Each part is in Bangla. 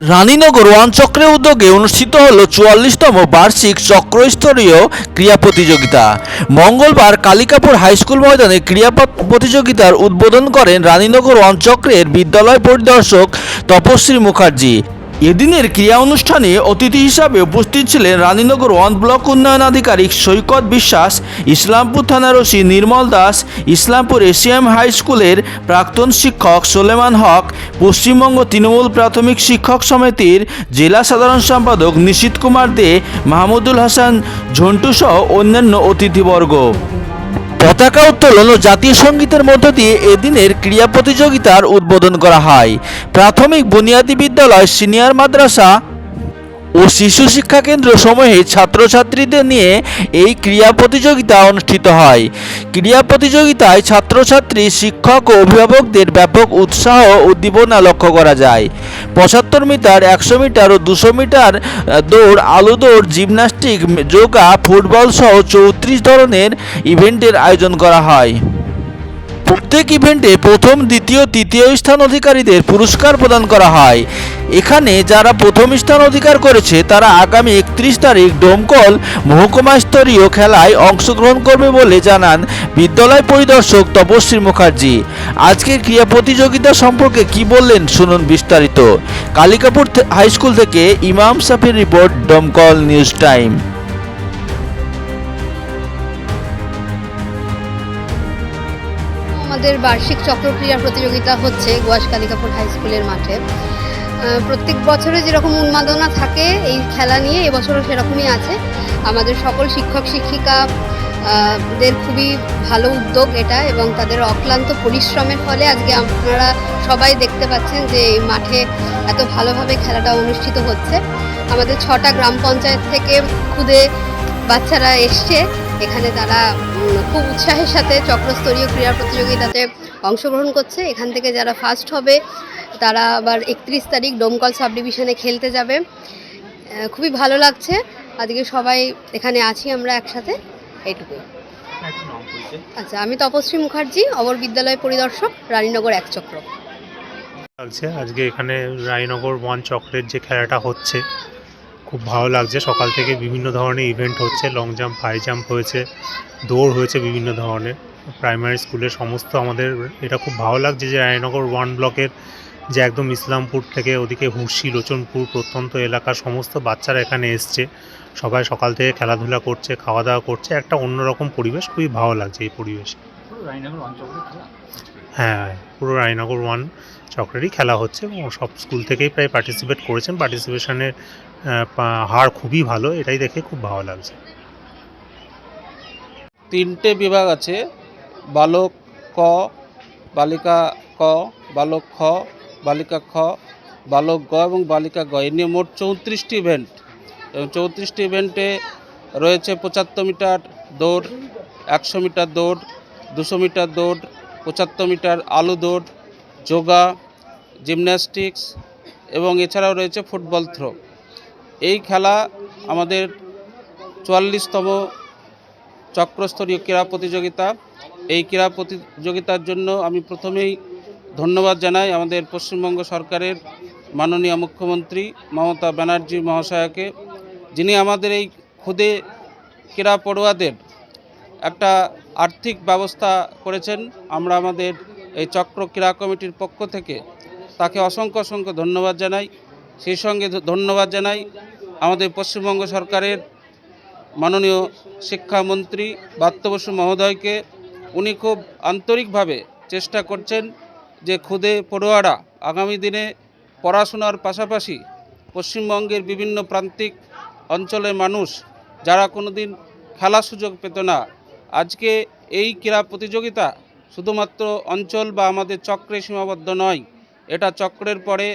রানীনগর ওয়ান চক্রের উদ্যোগে অনুষ্ঠিত হল চুয়াল্লিশতম বার্ষিক চক্রস্তরীয় ক্রীড়া প্রতিযোগিতা। মঙ্গলবার কালিকাপুর হাইস্কুল ময়দানে ক্রিয়া প্রতিযোগিতার উদ্বোধন করেন রানীনগর ওয়ান চক্রের বিদ্যালয় পরিদর্শক তপশ্রী মুখার্জি। এদিনের ক্রীড়া অনুষ্ঠানে অতিথি হিসাবে উপস্থিত ছিলেন রানীনগর ওয়ান ব্লক উন্নয়ন আধিকারিক সৈকত বিশ্বাস, ইসলামপুর থানার OC Nirmal Das, Islampur ACM high স্কুলের প্রাক্তন শিক্ষক সোলেমান হক, পশ্চিমবঙ্গ তৃণমূল প্রাথমিক শিক্ষক সমিতির জেলা সাধারণ সম্পাদক নিশীত কুমার দে, মাহমুদুল হাসান ঝন্টুসহ অন্যান্য অতিথিবর্গ। পতাকা উত্তোলন ও জাতীয় সঙ্গীতের মধ্য দিয়ে এদিনের ক্রীড়া প্রতিযোগিতার উদ্বোধন করা হয়। প্রাথমিক বুনিয়াদী বিদ্যালয় সিনিয়র মাদ্রাসা ও শিশু শিক্ষা কেন্দ্র সমূহে ছাত্রছাত্রীদের নিয়ে এই ক্রীড়া প্রতিযোগিতা অনুষ্ঠিত হয়। ক্রীড়া প্রতিযোগিতায় ছাত্রছাত্রী, শিক্ষক ও অভিভাবকদের ব্যাপক উৎসাহ উদ্দীপনা লক্ষ্য করা যায়। পঁচাত্তর মিটার, একশো মিটার ও দুশো মিটার দৌড়, আলু দৌড় জিমন্যাস্টিক যোগা, ফুটবল সহ চৌত্রিশ ধরনের ইভেন্টের আয়োজন করা হয়। প্রত্যেক ইভেন্টে প্রথম, দ্বিতীয়, তৃতীয় স্থান অধিকারীদের পুরস্কার প্রদান করা হয়। এখানে যারা প্রথম স্থান অধিকার করেছে, তারা আগামী একত্রিশ তারিখ ডোমকল মহকুমা স্তরীয় খেলায় অংশগ্রহণ করবে বলে জানান বিদ্যালয় পরিদর্শক তপশ্রী মুখার্জি। আজকের ক্রীড়া প্রতিযোগিতা সম্পর্কে কি বললেন শুনুন বিস্তারিত। কালিকাপুর থে- হাই স্কুল থেকে Imam Safir report, Domkal news time. আমাদের বার্ষিক চক্রক্রীড়া প্রতিযোগিতা হচ্ছে গোয়াস কালিকাপুর হাই স্কুলের মাঠে। প্রত্যেক বছরে যেরকম উন্মাদনা থাকে এই খেলা নিয়ে, এবছরও সেরকমই আছে। আমাদের সকল শিক্ষক শিক্ষিকা দের খুবই ভালো উদ্যোগ এটা এবং তাদের অক্লান্ত পরিশ্রমের ফলে আজকে আপনারা সবাই দেখতে পাচ্ছেন যে এই মাঠে এত ভালোভাবে খেলাটা অনুষ্ঠিত হচ্ছে। আমাদের ছটা গ্রাম পঞ্চায়েত থেকে খুদে বাচ্চারা এসছে। এখানে তারা খুব উৎসাহের সাথে চক্রস্তরীয় ক্রীড়া প্রতিযোগিতাতে অংশগ্রহণ করছে। এখান থেকে যারা ফার্স্ট হবে, তারা আবার একত্রিশ তারিখ ডোমকল সাব ডিভিশনে খেলতে যাবে। খুবই ভালো লাগছে। আজকে সবাই এখানে আছি আমরা একসাথে। এইটুকুই। আচ্ছা আমি তপশ্রী মুখার্জি, অমর বিদ্যালয় পরিদর্শক, রানীনগর এক চক্র। আজকে এখানে রায়নগর ওয়ান চক্রের যে খেলাটা হচ্ছে খুব ভালো লাগছে। সকাল থেকে বিভিন্ন ধরনের ইভেন্ট হচ্ছে লং জাম্প হাই জাম্প হয়েছে, দৌড় হয়েছে বিভিন্ন ধরনের। প্রাইমারি স্কুলের সমস্ত আমাদের এটা খুব ভালো লাগছে যে রায়নগর ওয়ান ব্লকের যে একদম ইসলামপুর থেকে ওদিকে হুর্শি লোচনপুর প্রত্যন্ত এলাকার সমস্ত বাচ্চারা এখানে এসছে। সবাই সকাল থেকে খেলাধুলা করছে, খাওয়া দাওয়া করছে। একটা অন্যরকম পরিবেশ, খুবই ভালো লাগছে এই পরিবেশে। হ্যাঁ পুরো রায়নগর ওয়ান চক্রেরই খেলা হচ্ছে এবং সব স্কুল থেকেই প্রায় পার্টিসিপেট করেছেন। পার্টিসিপেশনের হার খুবই ভালো, এটাই দেখে খুব ভালো লাগছে। তিনটে বিভাগ আছে, বালক ক, বালিকা ক, বালক খ, বালিকা খ, বালক গ এবং বালিকা গ। এ নিয়ে মোট চৌত্রিশটি ইভেন্ট এবং চৌত্রিশটি ইভেন্টে রয়েছে পঁচাত্তর মিটার দৌড়, একশো মিটার দৌড়, দুশো মিটার দৌড় পঁচাত্তর মিটার, আলু দৌড়, যোগা, জিমন্যাস্টিক্স এবং এছাড়াও রয়েছে ফুটবল থ্রো। এই খেলা আমাদের চুয়াল্লিশতম চক্রস্তরীয় ক্রীড়া প্রতিযোগিতা। এই ক্রীড়া প্রতিযোগিতার জন্য আমি প্রথমেই ধন্যবাদ জানাই আমাদের পশ্চিমবঙ্গ সরকারের মাননীয় মুখ্যমন্ত্রী মমতা ব্যানার্জি মহাশয়াকে, যিনি আমাদের এই খুদে ক্রীড়া পড়ুয়াদের একটা আর্থিক ব্যবস্থা করেছেন। আমরা আমাদের এই চক্র ক্রীড়া কমিটির পক্ষ থেকে তাকে অসংখ্য অসংখ্য ধন্যবাদ জানাই। সেই সঙ্গে ধন্যবাদ জানাই আমাদের পশ্চিমবঙ্গ সরকারের মাননীয় শিক্ষামন্ত্রী বাত্য বসু মহোদয়কে। উনি খুব আন্তরিকভাবে চেষ্টা করছেন যে খুদে পড়ুয়ারা আগামী দিনে পড়াশোনার পাশাপাশি পশ্চিমবঙ্গের বিভিন্ন প্রান্তিক অঞ্চলের মানুষ যারা কোনোদিন খেলার সুযোগ পেত না আজকে এই ক্রীড়া প্রতিযোগিতা শুধুমাত্র অঞ্চল বা আমাদের চক্রে সীমাবদ্ধ নয়, এটা চক্রের পরে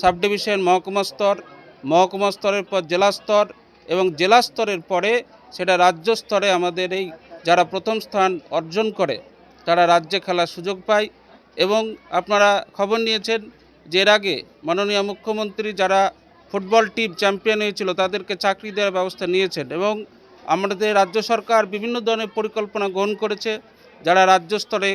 সাব ডিভিশন মহকুমা স্তর, মহকুমা স্তরের পর জেলা স্তর এবং জেলা স্তরের পরে সেটা রাজ্য স্তরে আমাদের এই যারা প্রথম স্থান অর্জন করে, তারা রাজ্যে খেলার সুযোগ পায় এবং আপনারা খবর নিয়েছেন যে এর আগে মাননীয় মুখ্যমন্ত্রী যারা ফুটবল টিম চ্যাম্পিয়ন হয়েছিল তাদেরকে চাকরি দেওয়ার ব্যবস্থা নিয়েছেন এবং আমাদের রাজ্য সরকার বিভিন্ন ধরনের পরিকল্পনা গ্রহণ করেছে যারা রাজ্য স্তরে